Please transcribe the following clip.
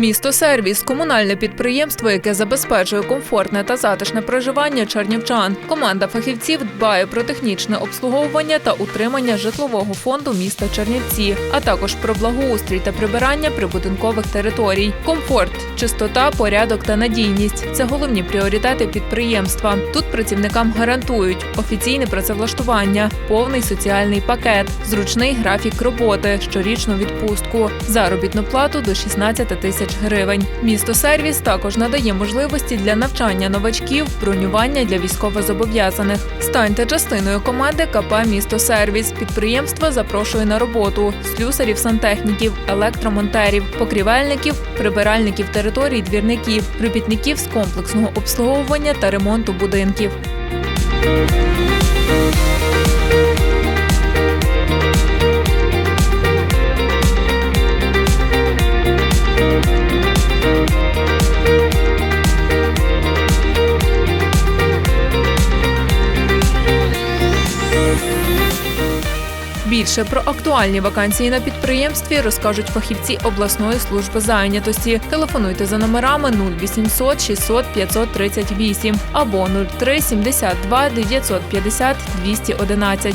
Місто сервіс комунальне підприємство, яке забезпечує комфортне та затишне проживання чернівчан. Команда фахівців дбає про технічне обслуговування та утримання житлового фонду міста Чернівці, а також про благоустрій та прибирання прибудинкових територій. Комфорт, чистота, порядок та надійність це головні пріоритети підприємства. Тут працівникам гарантують офіційне працевлаштування, повний соціальний пакет, зручний графік роботи, щорічну відпустку, заробітну плату до 16 тисяч гривень. Місто сервіс також надає можливості для навчання новачків, бронювання для військовозобов'язаних. Станьте частиною команди КП Місто Сервіс. Підприємство запрошує на роботу слюсарів, сантехніків, електромонтерів, покрівельників, прибиральників територій, двірників, робітників з комплексного обслуговування та ремонту будинків. Більше про актуальні вакансії на підприємстві розкажуть фахівці обласної служби зайнятості. Телефонуйте за номерами 0800 600 538 або 03 72 950 211.